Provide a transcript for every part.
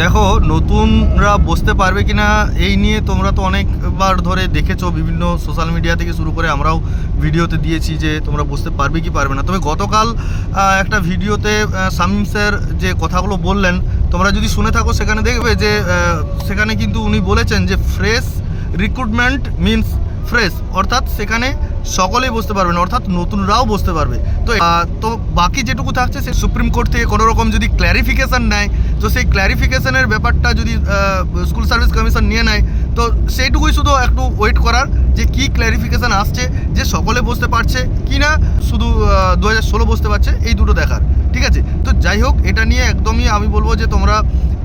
দেখো, নতুনরা বসতে পারবে কিনা, এই নিয়ে তোমরা তো অনেকবার ধরে দেখেছ বিভিন্ন সোশ্যাল মিডিয়া থেকে শুরু করে আমরাও ভিডিওতে দিয়েছি যে তোমরা বসতে পারবে কি পারবে না। তবে গতকাল একটা ভিডিওতে শামীম স্যার যে কথাগুলো বললেন, তোমরা যদি শুনে থাকো, সেখানে দেখবে যে সেখানে কিন্তু উনি বলেছেন যে ফ্রেশ রিক্রুটমেন্ট মিনস ফ্রেশ অর্থাৎ সেখানে সকলেই বসতে পারবে না, অর্থাৎ নতুনরাও বসতে পারবে। তো তো বাকি যেটুকু থাকছে, সে সুপ্রিম কোর্ট থেকে কোনো রকম যদি ক্ল্যারিফিকেশন নেয় তো সেই ক্ল্যারিফিকেশনের ব্যাপারটা যদি স্কুল সার্ভিস কমিশন নিয়ে নেয়, তো সেইটুকুই শুধু একটু ওয়েট করার যে কি ক্ল্যারিফিকেশন আসছে, যে সকলে বসতে পারছে কি না, শুধু দু হাজার ষোলো বসতে পারছে, এই দুটো দেখার, ঠিক আছে? তো যাই হোক, এটা নিয়ে একদমই আমি বলব যে তোমরা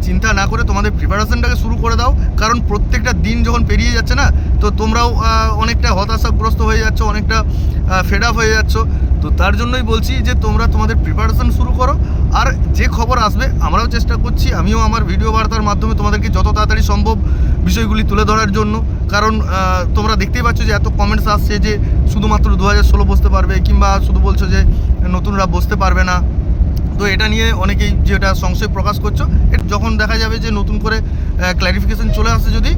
চিন্তা না করে তোমাদের প্রিপারেশনটাকে শুরু করে দাও, কারণ প্রত্যেকটা দিন যখন পেরিয়ে যাচ্ছে না, তো তোমরাও অনেকটা হতাশাগ্রস্ত হয়ে যাচ্ছ, অনেকটা ফেড আপ হয়ে যাচ্ছ। তো তার জন্যই বলছি যে তোমরা তোমাদের প্রিপারেশন শুরু করো খবর আসবে, আমরাও চেষ্টা করছি, আমিও আমার ভিডিও বার্তার মাধ্যমে তোমাদেরকে যত তাড়াতাড়ি সম্ভব বিষয়গুলি তুলে ধরার জন্য। কারণ তোমরা দেখতেই পাচ্ছ যে এত কমেন্টস আসছে যে শুধুমাত্র দু হাজার ষোলো বসতে পারবে, কিংবা শুধু বলছো যে নতুনরা বসতে পারবে না। তো এটা নিয়ে অনেকেই যেটা সংশয় প্রকাশ করছ যখন দেখা যাবে যে নতুন করে ক্ল্যারিফিকেশন চলে আসে যদি,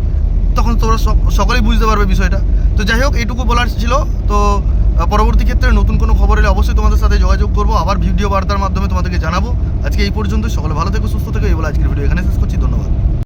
তখন তোমরা সকলেই বুঝতে পারবে বিষয়টা। তো যাই হোক, এইটুকু বলার ছিল। তো পরবর্তী ক্ষেত্রে নতুন কোনো খবর এলে অবশ্যই তোমাদের সাথে যোগাযোগ করব। আবার ভিডিও বার্তার মাধ্যমে তোমাদেরকে জানাব। আজকে এই পর্যন্ত সকলে ভালো থেকো, সুস্থ থেকো। এই বলে আজকের ভিডিও এখানে শেষ করছি। ধন্যবাদ।